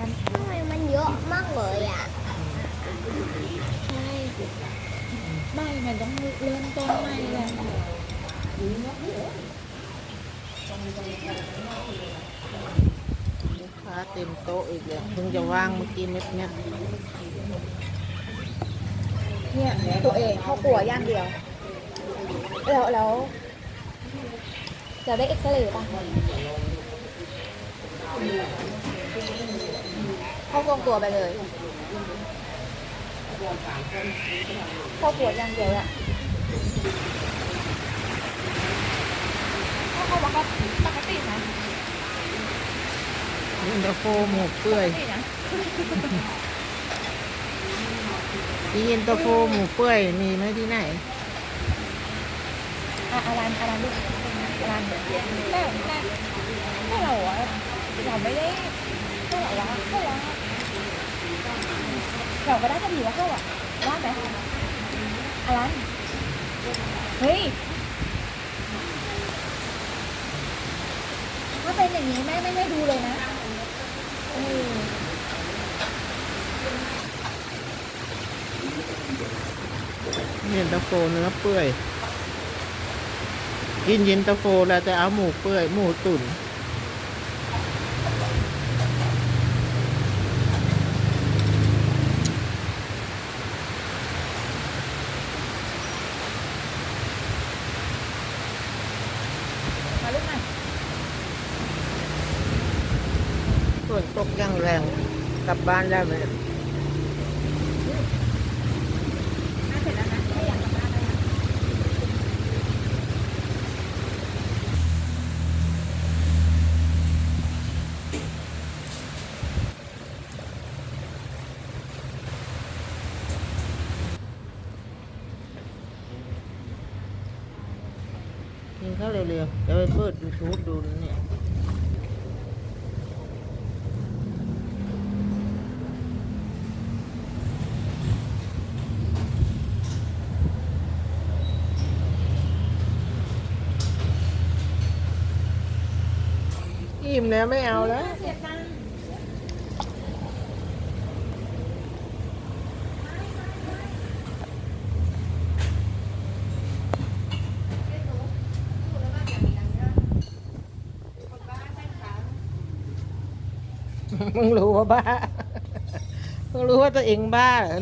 กัน ทำไมมันเยอะมากเลยอะ ใช่ไม่มันต้องเริ่มต้นใหม่แหละลูกค้าเต็มโต๊ะอีกแล้วเพิ่งจะว่างเมื่อกี้เม็ดเนี้ยเนี่ยตัวเองเข้าครัวอย่างเดียว แล้วแล้ว จะได้เอ็กซเรย์ป่ะ เข้ากองตัวไปเลยเข้าครัวอย่างเดียวอะเข้ามาก็ปกตินะยินตาโฟหมูเปื่อยปกตินะนี่ยินตาโฟหมูเปื่อยมีไหมที่ไหนอะอารันอารันลูกอารันแต่แต่แต่เราอะเราไม่ได้ก็เราว่าก็ว่า เราก็ได้ก็ดีว่าเข้าอะว่าไหมอารันเฮ้ยถ้าเป็นอย่างนี้แม่ไม่ให้ดูเลยนะเยินตาโฟเนื้อเปื่อย กินยินตาโฟแล้วแต่เอาหมูเปื่อย หมูตุ๋น ลูกมาส่วนตกย่างแรงกลับบ้านได้ไหม อะเสร็จแล้วนะไม่อยากกลับบ้านแล้วนะ กินข้าวเร็วๆจะไปเปิดยูทูบดูนเนี่ยอิ่มแล้วไม่เอาแล้ว เสียตังค์ มึงรู้ว่าบ้า มึงรู้ว่าตัวเองบ้าเหรอ